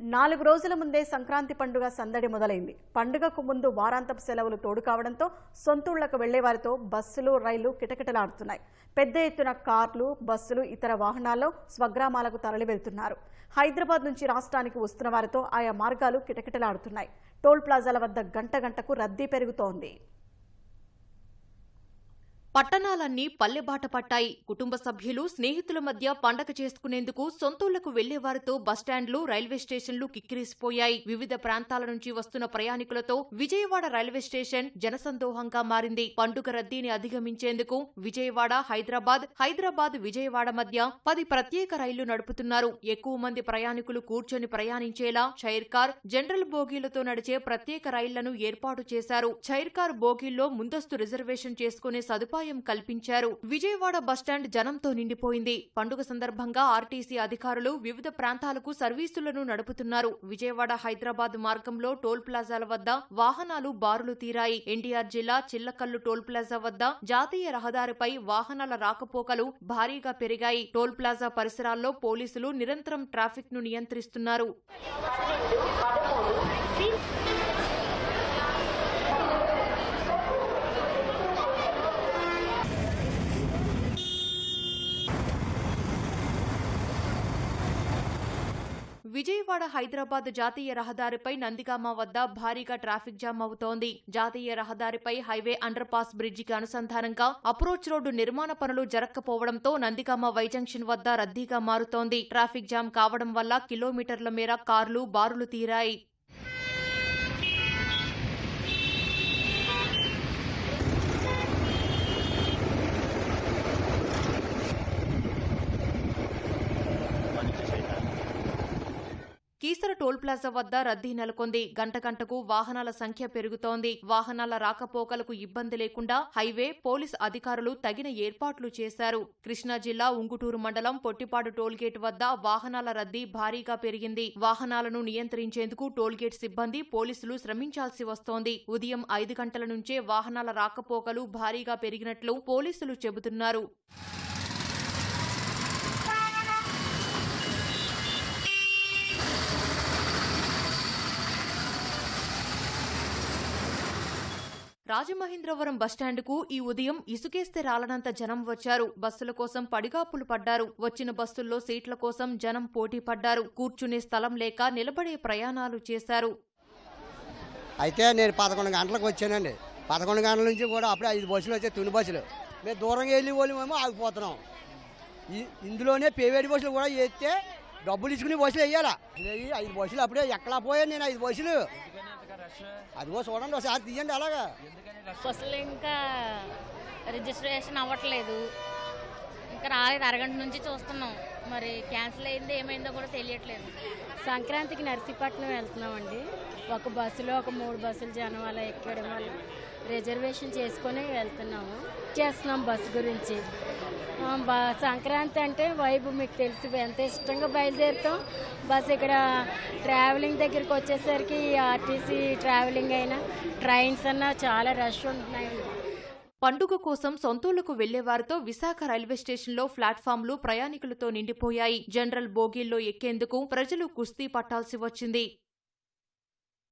నాలుగు రోజుల ముందే సంక్రాంతి పండుగ సందడి మొదలైంది. పండుగకు ముందు వారాంతపు సెలవులు తోడు కావడంతో సొంతూళ్ళకు వారితో బస్సులు రైళ్ళు కిటకిటలాడుతున్నాయి. పెద్ద ఎత్తున కార్లు బస్సులు ఇతర వాహనాల్లో స్వగ్రామాలకు తరలి వెళ్తున్నారు హైదరాబాద్ నుంచి రాష్ట్రానికి వస్తున్న వారితో ఆయా మార్గాలు కిటకిటలాడుతున్నాయి. టోల్ ప్లాజాల వద్ద గంట గంటకు రద్దీ పెరుగుతోంది. పట్టణాలన్నీ పల్లెబాట పట్టాయి. కుటుంబ సభ్యులు స్నేహితుల మధ్య పండగ చేసుకునేందుకు సొంతూళ్ళకు వెళ్ళేవారితో బస్టాండ్లు రైల్వే స్టేషన్లు కిక్కిరిసిపోయాయి. వివిధ ప్రాంతాల నుంచి వస్తున్న ప్రయాణికులతో విజయవాడ రైల్వే స్టేషన్ జనసందోహంగా మారింది. పండుగ రద్దీని అధిగమించేందుకు విజయవాడ హైదరాబాద్ హైదరాబాద్ విజయవాడ మధ్య పది ప్రత్యేక రైళ్ళు నడుపుతున్నారు. ఎక్కువ మంది ప్రయాణికులు కూర్చొని ప్రయాణించేలా చైర్ కార్ జనరల్ బోగీలతో నడిచే ప్రత్యేక రైళ్ళను ఏర్పాటు చేశారు. చైర్ కార్ బోగీల్లో ముందస్తు రిజర్వేషన్ చేసుకునే సదుపాయం కల్పించారు. విజయవాడ బస్టాండ్ జనంతో నిండిపోయింది. పండుగ సందర్భంగా ఆర్టీసీ అధికారులు వివిధ ప్రాంతాలకు సర్వీసులను నడుపుతున్నారు. విజయవాడ హైదరాబాద్ మార్గంలో టోల్ ప్లాజాల వద్ద వాహనాలు బారులు తీరాయి. ఎన్టీఆర్ జిల్లా చిల్లకల్లు టోల్ ప్లాజా వద్ద జాతీయ రహదారిపై వాహనాల రాకపోకలు భారీగా పెరిగాయి. టోల్ ప్లాజా పరిసరాల్లో పోలీసులు నిరంతరం ట్రాఫిక్ను నియంత్రిస్తున్నారు. విజయవాడ హైదరాబాద్ జాతీయ రహదారిపై నందిగామ వద్ద భారీగా ట్రాఫిక్ జామ్ అవుతోంది. జాతీయ రహదారిపై హైవే అండర్ పాస్ బ్రిడ్జికి అనుసంధానంగా అప్రోచ్ రోడ్డు నిర్మాణ పనులు జరగకపోవడంతో నందిగామ వై జంక్షన్ వద్ద రద్దీగా మారుతోంది. ట్రాఫిక్ జామ్ కావడం వల్ల కిలోమీటర్ల మేర కార్లు బారులు తీరాయి. కీసర టోల్ ప్లాజా వద్ద రద్దీ నెలకొంది. గంట గంటకు వాహనాల సంఖ్య పెరుగుతోంది. వాహనాల రాకపోకలకు ఇబ్బంది లేకుండా హైవే పోలీస్ అధికారులు తగిన ఏర్పాట్లు చేశారు. కృష్ణా జిల్లా ఉంగుటూరు మండలం పొట్టిపాడు టోల్గేట్ వద్ద వాహనాల రద్దీ భారీగా పెరిగింది. వాహనాలను నియంత్రించేందుకు టోల్గేట్ సిబ్బంది పోలీసులు శ్రమించాల్సి వస్తోంది. ఉదయం ఐదు గంటల నుంచే వాహనాల రాకపోకలు భారీగా పెరిగినట్లు పోలీసులు చెబుతున్నారు. రాజమహేంద్రవరం బస్టాండ్కు ఈ ఉదయం ఇసుకేస్తే రాలనంత జనం వచ్చారు. బస్సుల కోసం పడిగాపులు పడ్డారు. వచ్చిన బస్సుల్లో సీట్ల కోసం జనం పోటీ పడ్డారు. కూర్చునే స్థలం లేక నిలబడే ప్రయాణాలు చేశారు. అయితే నేను పదకొండు గంటలకు వచ్చానండి. పదకొండు గంటల నుంచి కూడా అప్పుడే ఐదు బస్సులు వచ్చాయి తుని బస్సులు. మేము దూరంగా వెళ్ళి వాళ్ళమేమో ఆగిపోతున్నాం. ఇందులోనే పేవేడి బస్సులు కూడా వేస్తే డబ్బులు ఇచ్చుకుని బస్సులు వేయాలా? ఐదు బస్సులు అప్పుడే ఎక్కడా పోయాను నేను ఐదు బస్సులు. అదిగో చూడండి ఒకసారి తీయండి అలాగా. బస్సులు ఇంకా రిజిస్ట్రేషన్ అవ్వట్లేదు. ఇంకా రాలేదు అరగంట నుంచి చూస్తున్నాం. మరి క్యాన్సిల్ అయిందో ఏమైందో కూడా తెలియట్లేదు. సంక్రాంతికి నర్సీపట్నం వెళ్తున్నామండి. ఒక బస్సులో ఒక మూడు బస్సులు జనం అలా ఎక్కడం వల్ల రిజర్వేషన్ చేసుకొని వెళ్తున్నాము. చేస్తున్నాం బస్సు గురించి. సంక్రాంతి అంటే వైబు మీకు తెలుసు. ఎంత ఇష్టంగా బయలుదేరుతాం. బస్ ఇక్కడ ట్రావెలింగ్ దగ్గరికి వచ్చేసరికి ఆర్టీసీ ట్రావెలింగ్ అయినా ట్రైన్స్ అన్నా చాలా రష్ ఉంటున్నాయండి పండుగ కోసం సొంతూళ్ళకు వెళ్ళేవారితో విశాఖ రైల్వే స్టేషన్లో ప్లాట్ఫామ్లు ప్రయాణికులతో నిండిపోయాయి. జనరల్ బోగీల్లో ఎక్కేందుకు ప్రజలు కుస్తీ పట్టాల్సి వచ్చింది.